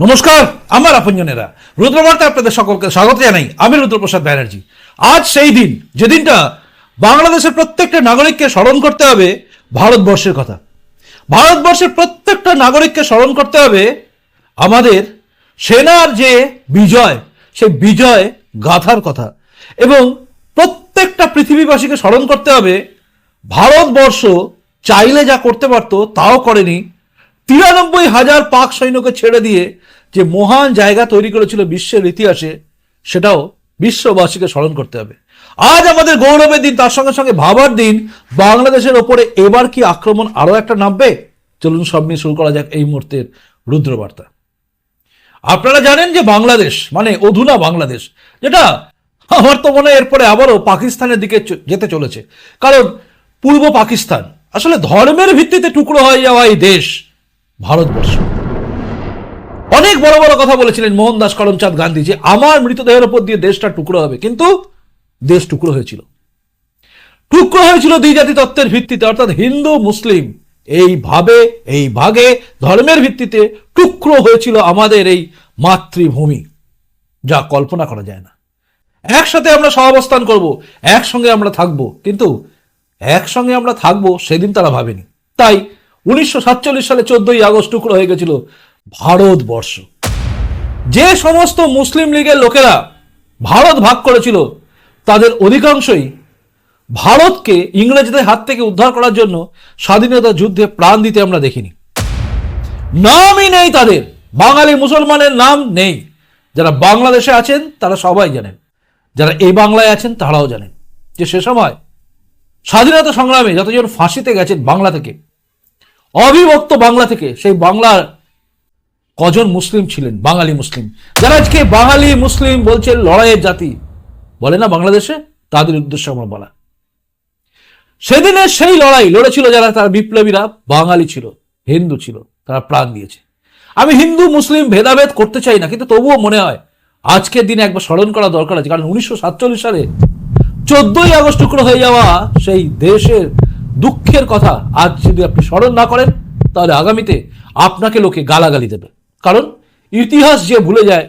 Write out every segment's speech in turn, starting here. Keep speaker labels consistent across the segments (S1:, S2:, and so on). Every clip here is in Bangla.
S1: নমস্কার, আমার আপনজনেরা। রুদ্রবার্তা আপনাদের সকলকে স্বাগত জানাই। আমি রুদ্রপ্রসাদ ব্যানার্জি। আজ সেই দিন, যেদিনটা বাংলাদেশের প্রত্যেকটা নাগরিককে স্মরণ করতে হবে ভারতবর্ষের কথা। ভারতবর্ষের প্রত্যেকটা নাগরিককে স্মরণ করতে হবে আমাদের সেনার যে বিজয় সেই বিজয় গাথার কথা। এবং প্রত্যেকটা পৃথিবীবাসীকে স্মরণ করতে হবে, ভারতবর্ষ চাইলে যা করতে পারতো, তাও করেনি তিরানব্বই হাজার পাক সৈন্যকে ছেড়ে দিয়ে যে মহান জায়গা তৈরি করেছিল বিশ্বের ইতিহাসে, সেটাও বিশ্ববাসীকে স্মরণ করতে হবে। আজ আমাদের গৌরবের দিন, তার সঙ্গে সঙ্গে ভাবার দিন, বাংলাদেশের ওপরে এবার কি আক্রমণ আরও একটা নামবে? চলুন সব নিয়ে শুরু করা যাক এই মুহূর্তের রুদ্রবার্তা। আপনারা জানেন যে বাংলাদেশ মানে অধুনা বাংলাদেশ, যেটা আমার তো মনে হয় এরপরে আবারও পাকিস্তানের দিকে যেতে চলেছে। কারণ পূর্ব পাকিস্তান, আসলে ধর্মের ভিত্তিতে টুকরো হয়ে যাওয়া এই দেশ ভারতবর্ষ। অনেক বড় বড় কথা বলেছিলেন মোহনদাস করমচাঁদ গান্ধী যে আমার মৃতদেহের উপর দিয়ে দেশটা টুকরো হবে। কিন্তু দেশ টুকরো হয়েছিল। টুকরো হয়েছিল দুই জাতি তত্ত্বের ভিত্তিতে, অর্থাৎ হিন্দু, মুসলিম এইভাবে এই ভাগে, ধর্মের ভিত্তিতে টুকরো হয়েছিল আমাদের এই মাতৃভূমি, যা কল্পনা করা যায় না। একসাথে আমরা সহাবস্থান করব, একসঙ্গে আমরা থাকব, কিন্তু একসঙ্গে আমরা থাকব সেদিন তারা ভাবেনি। তাই উনিশশো সাতচল্লিশ সালে চোদ্দই আগস্ট টুকরো হয়ে গেছিল ভারতবর্ষ। যে সমস্ত মুসলিম লীগের লোকেরা ভারত ভাগ করেছিল, তাদের অধিকাংশই ভারতকে ইংরেজদের হাত থেকে উদ্ধার করার জন্য স্বাধীনতা যুদ্ধে প্রাণ দিতে আমরা দেখিনি। নামই নেই তাদের। বাঙালি মুসলমানের নাম নেই। যারা বাংলাদেশে আছেন, তারা সবাই জানেন। যারা এই বাংলায় আছেন, তারাও জানেন যে সে সময় স্বাধীনতা সংগ্রামে যতজন ফাঁসিতে গেছেন বাংলা থেকে অবিভক্ত বাংলা থেকে সেই বাংলার কজন মুসলিম ছিলেন? বাঙালি মুসলিম। যারা আজকে বাঙালি মুসলিম বলছেন লড়াইয়ের জাতি, বলে না বাংলাদেশে? তাদের উদ্দেশ্যে আমরা বলা। সেদিনের সেই লড়াই লড়েছিল যারা, তার বিপ্লবীরা, বাঙালি ছিল, হিন্দু ছিল, তারা প্রাণ দিয়েছে। আমি হিন্দু, মুসলিম ভেদাভেদ করতে চাই না, কিন্তু তবুও মনে হয় আজকের দিনে একবার স্মরণ করা দরকার আছে, কারণ উনিশশো সাতচল্লিশ সালে চোদ্দই আগস্ট টুকরো হয়ে যাওয়া সেই দেশের দুঃখের কথা আজ যদি আপনি স্মরণ না করেন, তাহলে আগামীতে আপনাকে লোকে গালাগালি দেবে। কারণ ইতিহাস যে ভুলে যায়,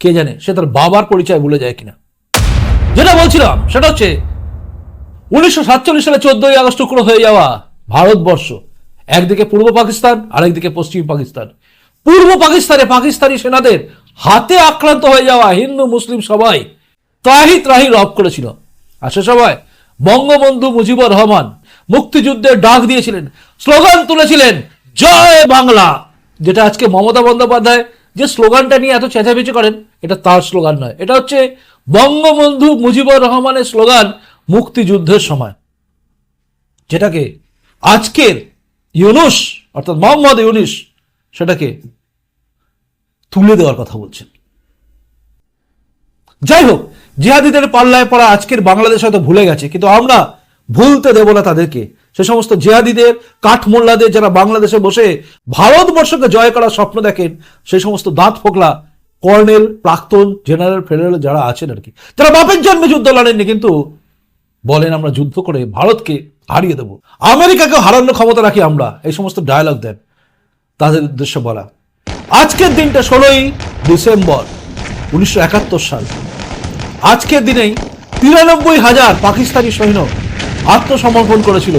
S1: কে জানে সে তার বাবার পরিচয় ভুলে যায় কিনা। যেটা বলছিলাম, সেটা হচ্ছে উনিশশো সাতচল্লিশ সালে চোদ্দই আগস্ট টুকরো হয়ে যাওয়া ভারতবর্ষ। একদিকে পূর্ব পাকিস্তান, আরেকদিকে পশ্চিম পাকিস্তান। পূর্ব পাকিস্তানে পাকিস্তানি সেনাদের হাতে আক্রান্ত হয়ে যাওয়া হিন্দু মুসলিম সবাই ত্রাহি ত্রাহি রব করেছিল। আর সে সময় বঙ্গবন্ধু মুজিবুর রহমান মুক্তিযুদ্ধের ডাক দিয়েছিলেন, স্লোগান তুলেছিলেন, জয় বাংলা যেটা আজকে মমতা বন্দ্যোপাধ্যায় যে স্লোগানটা নিয়ে এত চেঁচামেচি করেন, এটা তার স্লোগান নয়। এটা হচ্ছে বঙ্গবন্ধু মুজিবুর রহমানের স্লোগান মুক্তিযুদ্ধের সময়, যেটাকে আজকের ইউনুস, অর্থাৎ মোহাম্মদ ইউনুস, সেটাকে তুলে দেওয়ার কথা বলছেন। যাই হোক, জিহাদিদের পাল্লায় পড়া আজকের বাংলাদেশ হয়তো ভুলে গেছে, কিন্তু আমরা ভুলতে দেব না তাদেরকে। সে সমস্ত জিহাদিদের, কাঠমোল্লাদের যারা বাংলাদেশে বসে ভারতবর্ষকে জয় করার স্বপ্ন দেখেন সেই সমস্ত দাঁত ফোকলা কর্নেল, প্রাক্তন জেনারেল ফেডারেল যারা আছেন আর কি যারা বাপের জন্মে যুদ্ধ লড়েননি কিন্তু বলেন আমরা যুদ্ধ করে ভারতকে হারিয়ে দেব। আমেরিকাকে হারানোর ক্ষমতা রাখি আমরা, এই সমস্ত ডায়লগ দেন, তাদের উদ্দেশ্যে বলা। আজকের দিনটা ষোলোই ডিসেম্বর উনিশশো একাত্তর সাল। আজকের দিনেই তিরানব্বই হাজার পাকিস্তানি সৈন্য আত্মসমর্পণ করেছিল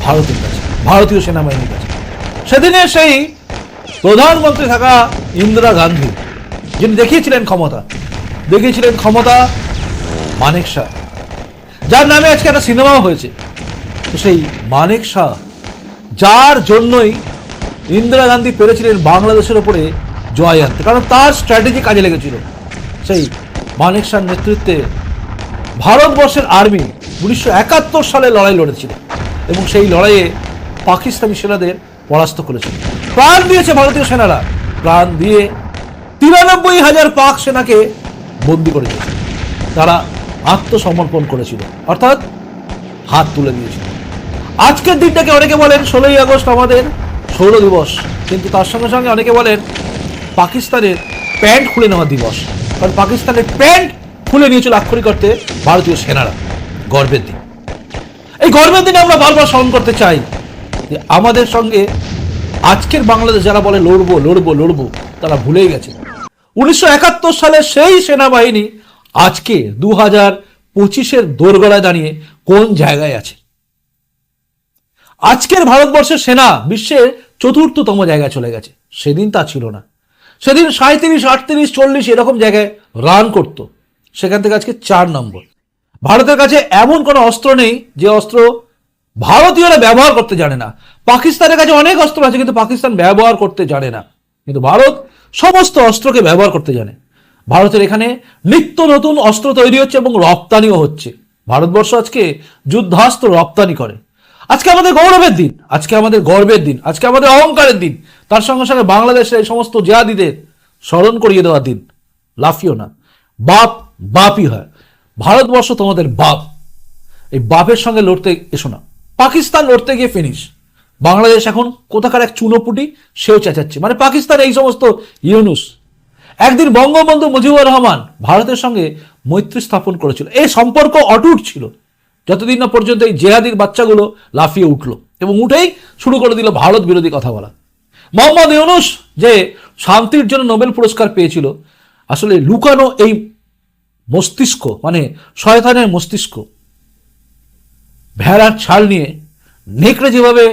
S1: ভারতের কাছে, ভারতীয় সেনাবাহিনীর কাছে। সেদিনে সেই প্রধানমন্ত্রী থাকা ইন্দিরা গান্ধী, যিনি দেখিয়েছিলেন ক্ষমতা দেখিয়েছিলেন ক্ষমতা মানেক শাহ। যার নামে আজকে একটা সিনেমাও হয়েছে। সেই মানেক শাহ, যার জন্যই ইন্দিরা গান্ধী পেরেছিলেন বাংলাদেশের ওপরে জয় আনতে। কারণ তার স্ট্র্যাটেজি কাজে লেগেছিল। সেই মানেক শাহর নেতৃত্বে ভারতবর্ষের আর্মি উনিশশো একাত্তর সালে লড়াই লড়েছিল এবং সেই লড়াইয়ে পাকিস্তানি সেনাদের পরাস্ত করেছিল। প্রাণ দিয়েছে ভারতীয় সেনারা। প্রাণ দিয়ে তিরানব্বই হাজার পাক সেনাকে বন্দি করে দিয়েছে। তারা আত্মসমর্পণ করেছিল। অর্থাৎ হাত তুলে দিয়েছিল। আজকের দিনটাকে অনেকে বলেন ষোলোই আগস্ট আমাদের সৌর দিবস। কিন্তু তার সঙ্গে সঙ্গে অনেকে বলেন পাকিস্তানের প্যান্ট খুলে নেওয়া দিবস। কারণ পাকিস্তানের প্যান্ট খুলে নিয়েছিল আক্ষরিক অর্থে ভারতীয় সেনারা। গর্বের দিন। এই গর্বের দিনে আমরা বারবার স্মরণ করতে চাই যে আমাদের সঙ্গে আজকের বাংলাদেশ যারা বলে লড়বো লড়বো লড়বো, তারা ভুলেই গেছে। উনিশশো একাত্তর সালে সেই সেনাবাহিনী আজকে দু হাজার পঁচিশের দোরগোড়ায় দাঁড়িয়ে কোন জায়গায় আছে? আজকের ভারতবর্ষের সেনা বিশ্বের চতুর্থতম জায়গায় চলে গেছে। সেদিন তা ছিল না। সেদিন সাঁত্রিশ আটত্রিশ, চল্লিশ এরকম জায়গায় রান করত। সেখান থেকে আজকে চার নম্বর। ভারতের কাছে এমন কোনো অস্ত্র নেই যে অস্ত্র ভারতীয়রা ব্যবহার করতে জানে না। পাকিস্তানের কাছে অনেক অস্ত্র আছে কিন্তু পাকিস্তান ব্যবহার করতে জানে না। কিন্তু ভারত সমস্ত অস্ত্রকে ব্যবহার করতে জানে। ভারতের এখানে নিত্য নতুন অস্ত্র তৈরি হচ্ছে এবং রপ্তানিও হচ্ছে। ভারতবর্ষ আজকে যুদ্ধাস্ত্র রপ্তানি করে। আজকে আমাদের গৌরবের দিন, আজকে আমাদের গর্বের দিন, আজকে আমাদের অহংকারের দিন। তার সঙ্গে সঙ্গে বাংলাদেশের এই সমস্ত জেহাদিদের স্মরণ করিয়ে দেওয়ার দিন। লাফিও না। বাপ বাপই হয়। ভারতবর্ষ তোমাদের বাপ। এই বাপের সঙ্গে লড়তে এসো না। পাকিস্তান লড়তে গিয়ে ফিনিশ বাংলাদেশ এখন কোথাকার এক চুনোপুটি, সেও চেঁচাচ্ছে। মানে পাকিস্তান এই সমস্ত ইউনুস। একদিন বঙ্গবন্ধু মুজিবুর রহমান ভারতের সঙ্গে মৈত্রী স্থাপন করেছিল। এই সম্পর্ক অটুট ছিল। যতদিন না পর্যন্ত এই জেহাদির বাচ্চাগুলো লাফিয়ে উঠল এবং উঠেই শুরু করে দিল ভারত বিরোধী কথা বলা। মোহাম্মদ ইউনুস যে শান্তির জন্য নোবেল পুরস্কার পেয়েছিল, আসলে লুকানো এই মস্তিষ্ক মানে শয়তানের মস্তিষ্ক। ভেড়ার ছাল নিয়ে নেকড়ে যেভাবে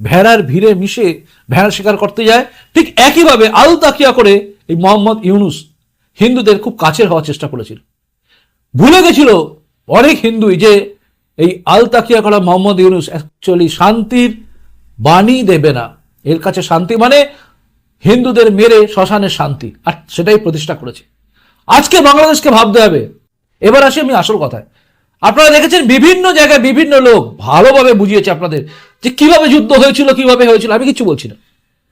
S1: ভেড়ার ভিড়ে মিশে ভেড়া শিকার করতে যায়, ঠিক একইভাবে আল তাকিয়া করে এই মোহাম্মদ ইউনুস হিন্দুদের খুব কাছের হওয়ার চেষ্টা করেছিল। ভুলে গেছিল অনেক হিন্দুই যে এই আল তাকিয়া করা মোহাম্মদ ইউনুস অ্যাকচুয়ালি শান্তির বাণী দেবে না। এর কাছে শান্তি মানে হিন্দুদের মেরে শ্মশানের শান্তি, আর সেটাই প্রতিষ্ঠা করেছে। আজকে বাংলাদেশকে ভাবতে হবে। এবার আসি আমি আসল কথায়। আপনারা দেখেছেন বিভিন্ন জায়গায় বিভিন্ন লোক ভালোভাবে বুঝিয়েছে আপনাদের যে কীভাবে যুদ্ধ হয়েছিল, কীভাবে হয়েছিল, আমি কিছু বলছি না।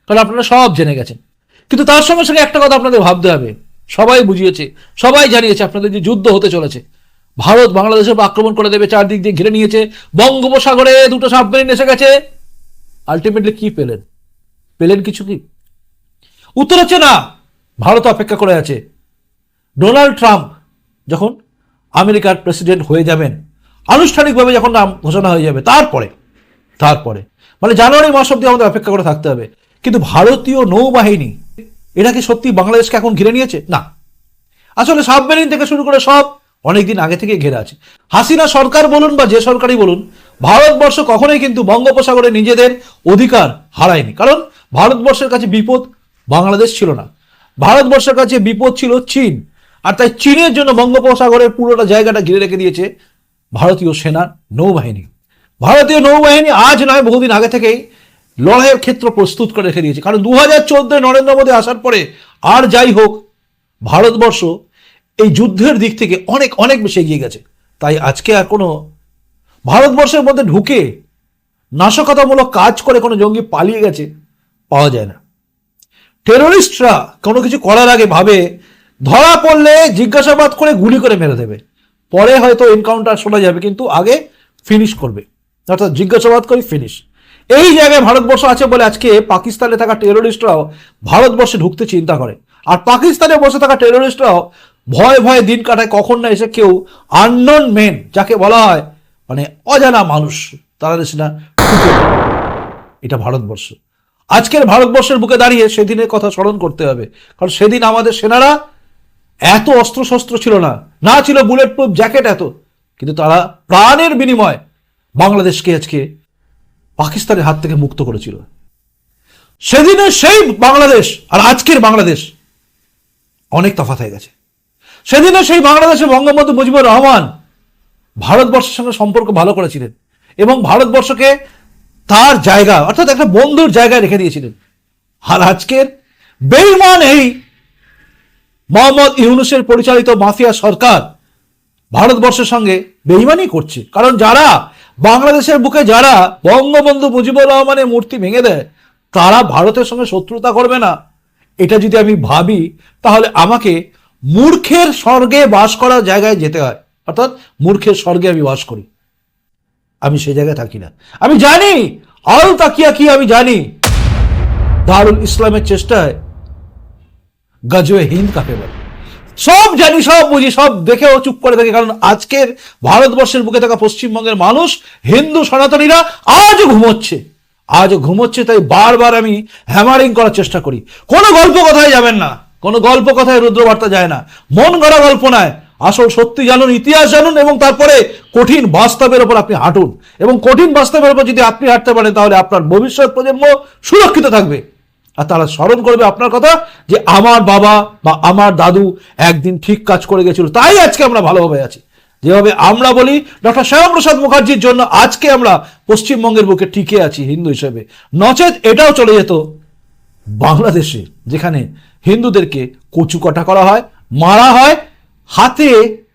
S1: কারণ আপনারা সব জেনে গেছেন। কিন্তু তার সঙ্গে সঙ্গে একটা কথা আপনাদের ভাবতে হবে। সবাই বুঝিয়েছে, সবাই জানিয়েছে আপনাদের যে যুদ্ধ হতে চলেছে। ভারত বাংলাদেশের উপর আক্রমণ করে দেবে, চারদিক দিয়ে ঘিরে নিয়েছে। বঙ্গোপসাগরে দুটো সাবমেরিন এসে গেছে। আলটিমেটলি কি পেলেন? পেলেন কিছু কি? উত্তর হচ্ছে না। ভারত অপেক্ষা করে আছে। ডোনাল্ড ট্রাম্প যখন আমেরিকার প্রেসিডেন্ট হয়ে যাবেন, আনুষ্ঠানিকভাবে যখন নাম ঘোষণা হয়ে যাবে, তারপরে তারপরে মানে জানুয়ারি মাস অব্দি আমাদের অপেক্ষা করে থাকতে হবে। কিন্তু ভারতীয় নৌবাহিনী, এরা কি সত্যি বাংলাদেশকে এখন ঘিরে নিয়েছে? না। আসলে সাবমেরিন থেকে শুরু করে সব অনেকদিন আগে থেকে ঘেরা আছে। হাসিনা সরকার বলুন বা যে সরকারই বলুন, ভারতবর্ষ কখনোই কিন্তু বঙ্গোপসাগরে নিজেদের অধিকার হারায়নি। কারণ ভারতবর্ষের কাছে বিপদ বাংলাদেশ ছিল না। ভারতবর্ষের কাছে বিপদ ছিল চীন। আর তাই চীনের জন্য বঙ্গোপসাগরের পুরোটা জায়গাটা ঘিরে রেখে দিয়েছে ভারতীয় সেনার নৌবাহিনী। ভারতীয় নৌবাহিনী আজ নয়, বহুদিন আগে থেকেই লড়াইয়ের ক্ষেত্র প্রস্তুত করে রেখে দিয়েছে। কারণ দু হাজার নরেন্দ্র মোদী আসার পরে আর যাই হোক, ভারতবর্ষ এই যুদ্ধের দিক থেকে অনেক অনেক বেশি এগিয়ে গেছে। তাই আজকে আর কোনো ভারতবর্ষের মধ্যে ঢুকে নাশকতামূলক কাজ করে কোনো জঙ্গি পালিয়ে গেছে, পাওয়া যায় না। টেরোরিস্টরা কোনো কিছু করার আগে ভাবে ধরা পড়লে জিজ্ঞাসাবাদ করে গুলি করে মেরে দেবে। পরে হয়তো এনকাউন্টার শোনা যাবে, কিন্তু আগে ফিনিশ করবে। অর্থাৎ জিজ্ঞাসাবাদ করে ফিনিশ এই জায়গায় ভারতবর্ষ আছে বলে আজকে পাকিস্তানে থাকা টেরোরিস্টরাও ভারতবর্ষে ঢুকতে চিন্তা করে। আর পাকিস্তানে বসে থাকা টেরোরিস্টরাও ভয়ে ভয়ে দিন কাটায় কখন না এসে কেউ আননোন মেন যাকে বলা হয় মানে অজানা মানুষ, তারা এসে না এটা ভারতবর্ষ। আজকের ভারতবর্ষের বুকে দাঁড়িয়ে সেদিনের কথা স্মরণ করতে হবে। কারণ সেদিন আমাদের সেনারা এত অস্ত্র শস্ত্র ছিল না। না ছিল বুলেট প্রুফ জ্যাকেট এত। কিন্তু তারা প্রাণের বিনিময় বাংলাদেশকে আজকে পাকিস্তানের হাত থেকে মুক্ত করেছিল। সেদিনের সেই বাংলাদেশ আর আজকের বাংলাদেশ অনেক তফাৎ হয়ে গেছে। সেদিনে সেই বাংলাদেশে বঙ্গবন্ধু মুজিবুর রহমান ভারতবর্ষের সঙ্গে সম্পর্ক ভালো করেছিলেন এবং ভারতবর্ষকে তার জায়গা, অর্থাৎ একটা বন্ধুর জায়গায় রেখে দিয়েছিলেন। আর আজকের বেইমান এই মোহাম্মদ ইউনুসের পরিচালিত মাফিয়া সরকার ভারতবর্ষের সঙ্গে বেইমানি করছে। কারণ যারা বাংলাদেশের বুকে যারা বঙ্গবন্ধু মুজিবুর রহমানের মূর্তি ভেঙে দেয়, তারা ভারতের সঙ্গে শত্রুতা করবে না। এটা যদি আমি ভাবি, তাহলে আমাকে মূর্খের স্বর্গে বাস করার জায়গায় যেতে হয়। অর্থাৎ মূর্খের স্বর্গে আমি বাস করি। আমি সেই জায়গায় থাকি না। আমি জানি আল তাকিয়া কি আমি জানি। দারুল ইসলামের চেষ্টায় গজওয়ে হিন্দ কাকে বলে? সব জানি, সব বুঝি, সব দেখেও চুপ করে থাকে, কারণ আজকের ভারতবর্ষের বুকে থাকা পশ্চিমবঙ্গের মানুষ, হিন্দু সনাতনীরা আজও ঘুমোচ্ছে। আজ ঘুমোচ্ছে, তাই বারবার আমি হ্যামারিং করার চেষ্টা করি। কোনো গল্প কথায় যাবেন না, কোনো গল্প কথায় রুদ্রবার্তা যায় না। মন গড়া গল্প নয়, আসল সত্যি জানুন, ইতিহাস জানুন, এবং তারপরে কঠিন বাস্তবের ওপর আপনি হাঁটুন। এবং কঠিন বাস্তবের ওপর যদি আপনি হাঁটতে পারেন, তাহলে আপনার ভবিষ্যৎ প্রজন্ম সুরক্ষিত থাকবে। আর তারা স্মরণ করবে আপনার কথা যে আমার বাবা বা আমার দাদু একদিন ঠিক কাজ করে গেছিল। তাই আজকে আমরা ভালোভাবে আছি। যেভাবে আমরা বলি, ডক্টর শ্যামাপ্রসাদ মুখার্জির জন্য আজকে আমরা পশ্চিমবঙ্গের বুকে টিকে আছি হিন্দু হিসেবে। নচেত এটাও চলে যেত বাংলাদেশে, যেখানে হিন্দুদেরকে কচুকাটা করা হয়, মারা হয়, হাতে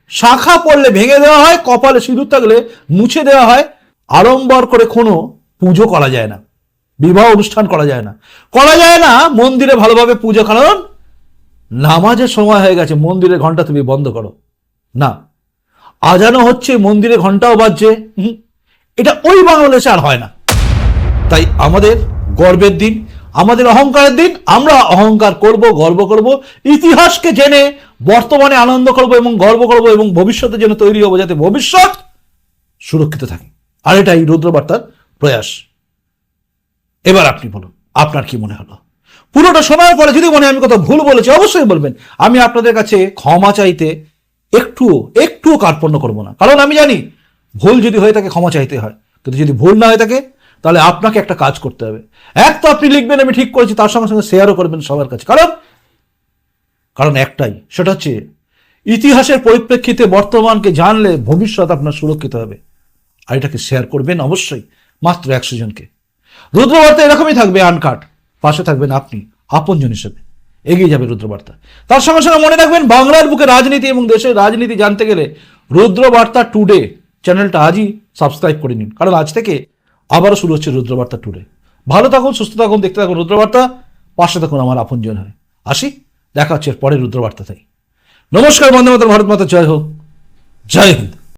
S1: শাখা পড়লে ভেঙে দেওয়া হয়, কপালে সিঁদুর থাকলে মুছে দেওয়া হয়, আড়ম্বর করে কোনো পুজো করা যায় না। বিবাহ অনুষ্ঠান করা যায় না। করা যায় না, মন্দিরে ভালোভাবে পুজো, কারণ নামাজের সময় হয়ে গেছে, মন্দিরের ঘণ্টা তুমি বন্ধ করো। না। আজানো হচ্ছে, মন্দিরে ঘন্টাও বাজছে। এটা ওই বাংলাদেশে আর হয় না। তাই আমাদের গর্বের দিন, আমাদের অহংকারের দিন, আমরা অহংকার করব, গর্ব করব, ইতিহাসকে জেনে বর্তমানে আনন্দ করব এবং গর্ব করব এবং ভবিষ্যতে যেন তৈরি হব, যাতে ভবিষ্যৎ সুরক্ষিত থাকে। আর এটাই রুদ্রবার্তার প্রয়াস। এবার আপনি বলুন, আপনার কি মনে হলো? পুরোটা শোনার পরে যদি মনে আমি কোথাও ভুল বলেছি, অবশ্যই বলবেন। আমি আপনাদের কাছে ক্ষমা চাইতে একটুও একটুও কার্পণ্য করব না। কারণ আমি জানি, ভুল যদি হয়ে থাকে ক্ষমা চাইতে হয়। কিন্তু যদি ভুল না হয়ে থাকে, তাহলে আপনাকে একটা কাজ করতে হবে। এক তো আপনি লিখবেন, আমি ঠিক করেছি, তার সঙ্গে সঙ্গে শেয়ারও করবেন সবার কাছে। কারণ কারণ একটাই, সেটা হচ্ছে, ইতিহাসের পরিপ্রেক্ষিতে বর্তমানকে জানলে ভবিষ্যৎ আপনার সুরক্ষিত হবে। আর এটাকে শেয়ার করবেন অবশ্যই, মাত্র একশো জনকে। রুদ্রবার্তা এরকমই থাকবে, আনকাট। পাশে থাকবেন আপনি, আপনজন হিসেবে। এগিয়ে যাবে রুদ্রবার্তা। তার সঙ্গে সঙ্গে মনে রাখবেন, বাংলার বুকে রাজনীতি এবং দেশের রাজনীতি জানতে গেলে রুদ্রবার্তা টুডে চ্যানেলটা আজই সাবস্ক্রাইব করে নিন। কারণ আজ থেকে আবারও শুরু হচ্ছে রুদ্রবার্তা টুডে। ভালো থাকুন, সুস্থ থাকুন, দেখতে থাকুন রুদ্রবার্তা। পাশে থাকুন আমার আপনজন হয়। আসি, দেখা হচ্ছে পরে রুদ্রবার্তা তাই। নমস্কার, বন্দে মাতরম, ভারত মাতা, জয় হোক। জয় হিন্দ।